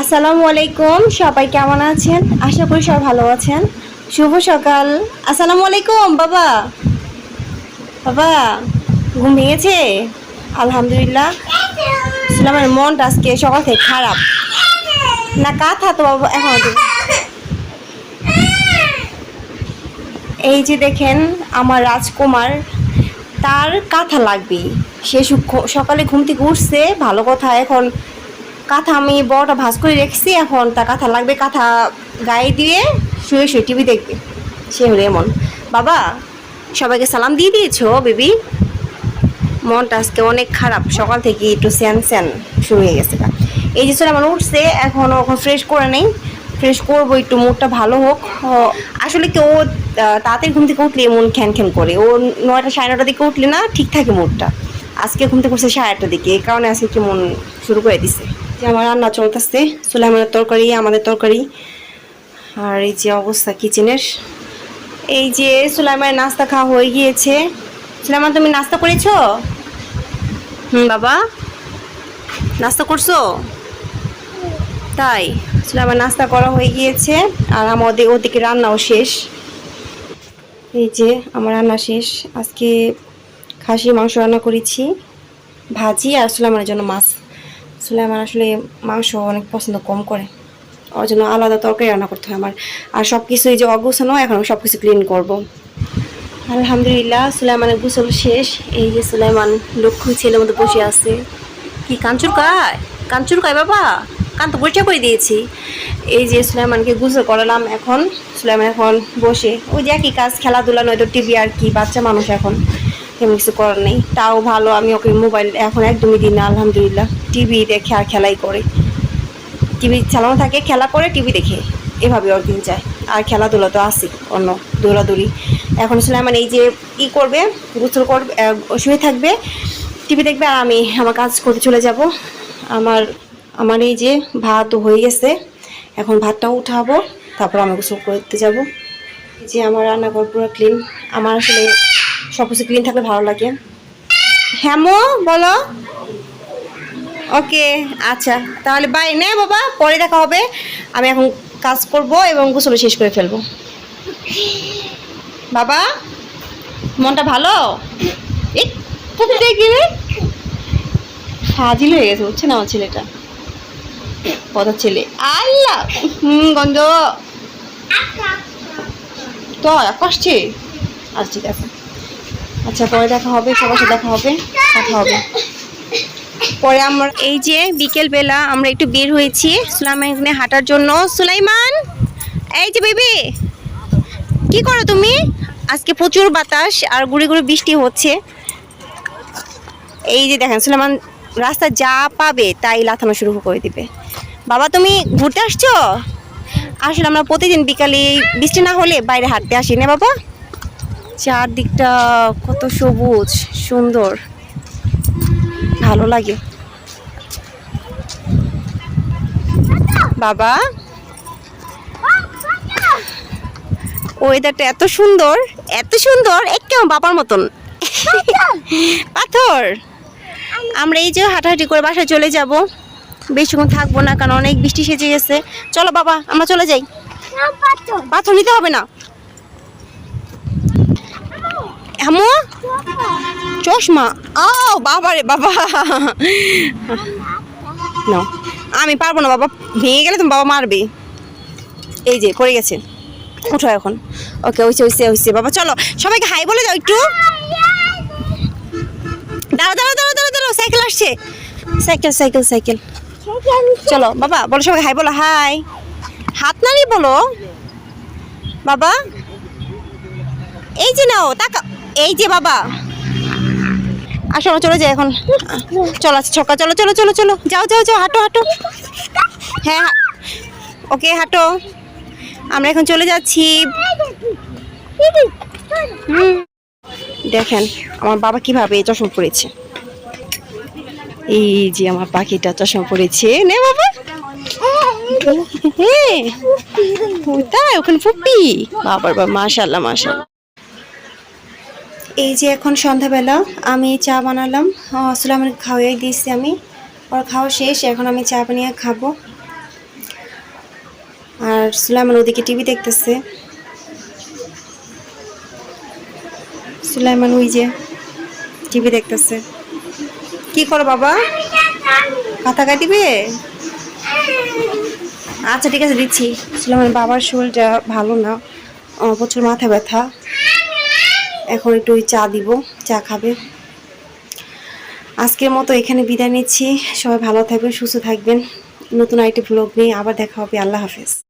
আসসালামু আলাইকুম, সবাই কেমন আছেন? আশা করি সবাই ভালো আছেন। শুভ সকাল। আসসালামু আলাইকুম, বাবা। বাবা, ঘুম ভেঙেছে? আলহামদুলিল্লাহ। ইসলামের মনটা আজকে সকাল থেকে খারাপ। না কাথা তো বাবা, এখন এই যে দেখেন, আমার রাজকুমার, তার কাঁথা লাগবে সে সকালে ঘুম থেকে উঠছে, ভালো কথা, এখন কাঁথা আমি বড়টা ভাজ করে রেখেছি, এখন তা কাঁথা লাগবে কাঁথা গায়ে দিয়ে শুয়ে শুয়ে টিভি দেখবে। সে হলো এমন। বাবা, সবাইকে সালাম দিয়ে দিয়েছ বেবি। মনটা আজকে অনেক খারাপ। সকাল থেকে একটু স্যান স্যান শুরু হয়ে গেছে এই যে আমার উঠছে, এখন এখন ফ্রেশ করে নেই। ফ্রেশ করব, একটু মুডটা ভালো হোক। আসলে কি ও তাড়াতাড়ি ঘুম থেকে উঠলে মন খ্যান খ্যান করে। ও নয়টা সাড়ে নটার দিকে উঠলে না, ঠিক থাকে মুডটা। আজকে ঘুম থেকে উঠছে সাড়ে আটটার দিকে। এই কারণে আজকে কি মন শুরু করে দিছে। যে আমার রান্না চলতেছে, সুলাইমানের তরকারি, আমাদের তরকারি। আর এই যে অবস্থা কিচেনের। এই যে সুলাইমানের নাস্তা খাওয়া হয়ে গিয়েছে। সুলাইমান, তুমি নাস্তা করেছ? হুম, বাবা। নাস্তা করছ? তাই আসলে আমার নাস্তা করা হয়ে গিয়েছে। আর আমাদের ওদিকে রান্নাও শেষ। এই যে আমার রান্না শেষ। আজকে খাসি মাংস রান্না করেছি। ভাজি আর সুলাইমানের জন্য মাছ। সুলাইমান আসলে মাংস অনেক পছন্দ, কম করে। ওর জন্য আলাদা তরকারি রান্না করতে হয় আমার। আর সব কিছু এই যে অগোছানো, এখন সব কিছু ক্লিন করব। আলহামদুলিল্লাহ, সুলাইমানের গোসল শেষ। এই যে সুলাইমান লক্ষ্য ছেলের মধ্যে বসে আছে। কি, কাঞ্চুর কায়? কাঞ্চুর কায় বাবা? কান তো পরিচয় করে দিয়েছি। এই যে সুলাইমানকে গোসল করালাম এখন। সুলাইমান এখন বসে। ওই যে একই কাজ, খেলাধুলা, নয়তো টিভি আর কি, বাচ্চা মানুষ এখন। তেমন কিছু করার নেই। তাও ভালো, আমি ওকে মোবাইল এখন একদমই দিই না, আলহামদুলিল্লাহ। টিভি দেখে আর খেলাই করে। টিভি চালানো থাকে, খেলা করে টিভি দেখে। এভাবে ওর দিন যায়। আর খেলাধুলা তো আসি অন্য দৌড়াদৌড়ি। এখন সুলাইমান এই যে ই করবে, গোসল করবে শুয়ে থাকবে টিভি দেখবে, আর আমি আমার কাজ করতে চলে যাব। আমার আমার এই যে ভাত হয়ে গেছে, এখন ভাতটাও উঠাবো, তারপর আমি গোসল করতে যাব। যে আমার রান্নাঘর পুরো ক্লিন আমার আসলে সব কিছু ক্লিন থাকলে ভালো লাগে। হ্যামো বলো। ওকে আচ্ছা। তাহলে বাই নে বাবা পরে দেখা হবে। আমি এখন কাজ করব এবং গোসল শেষ করে ফেলব। বাবা মনটা ভালো? ফাজিল হয়ে গেছে বুঝছে না আমার ছেলেটা? কথা ছেলে। আল্লাহ! হুম গন্ধ। তো আসছে আচ্ছা ঠিক আছে। আচ্ছা পরে দেখা হবে, সবার সাথে দেখা হবে কথা হবে। পরে আমরা এই যে বিকেল বেলা আমরা একটু বের হয়েছি সুলাইমান হাঁটার জন্য। সুলাইমান! এই যে বেবি! কি করো তুমি? আজকে প্রচুর বাতাস আর গুড়ি গুড়ি বৃষ্টি হচ্ছে। এই যে দেখেন, সুলাইমান রাস্তা যা পাবে তাই লাথানো শুরু করে দিবে। বাবা, তুমি ঘুরতে আসছো? আসলে আমরা প্রতিদিন বিকালে বৃষ্টি না হলে বাইরে হাঁটতে আসি না বাবা। চারদিকটা কত সবুজ সুন্দর। ভালো লাগে। বাবা? ওয়েদারটা এত সুন্দর এত সুন্দর একদম বাবার মতন। পাথর! আমরা এই যে হাঁটাহাঁটি করে বাসায় চলে যাব। বেশিক্ষণ থাকব না কারণ অনেক বৃষ্টি সেজে গেছে। চলো বাবা আমরা চলে যাই। পাথর নিতে হবে না। আমো চশমা? ও, বাবা রে বাবা। না, আমি পারব না বাবা, ভেঙে গেলে তুমি বাবা মারবে। এই যে, পড়ে গেছে। উঠো এখন। ওকে ওইসে ওইসে ওইসে বাবা, চলো, সবাইকে হাই বলে যাও একটু। দাঁড়াও দাঁড়াও দাঁড়াও দাঁড়াও দাঁড়াও, সাইকেল আসছে। Cycle cycle cycle. চলো, বাবা, বলো সবাই হাই বলো, হাই। হাত নাড়িয়ে বলো। বাবা। এই যে নাও তাকা এই যে বাবা। আসো চলে যাই এখন। চলো আচ্ছা ছক্কা, চলো চলো চলো চলো। যাও যাও যাও, হাঁটো হাঁটো। হ্যাঁ ওকে, হাঁটো। আমরা এখন চলে যাচ্ছি। দেখেন, আমার বাবা কীভাবে চশমা পরেছে। এই যে আমার পাখিটা চশমা পড়েছে নে বাবা। হ্যাঁ তাই ওখানে ফুপি। বাবার বাবা মাশাল্লাহ মাশাল্লাহ এই যে এখন সন্ধ্যাবেলা আমি চা বানালাম। আসলে আমার খাওয়াই দিয়েছি আমি। ওর খাওয়া শেষ, এখন আমি চা বানিয়ে খাব। আর সুলাইমান ওদিকে টিভি দেখতেছে। সুলাইমান ওই যে টিভি দেখতেছে। কি করো বাবা? কাঁথা কাটিবে? আচ্ছা ঠিক আছে, দিচ্ছি। সুলাইমান বাবার শরীরটা ভালো না। প্রচুর মাথা ব্যথা। এখন একটু ওই চা দিব, চা খাবে। আজকের মতো এখানে বিদায় নিচ্ছি। সবাই ভালো থাকবেন, সুস্থ থাকবেন। নতুন আরেকটি ব্লগ নিয়ে আবার দেখা হবে। আল্লাহ হাফেজ।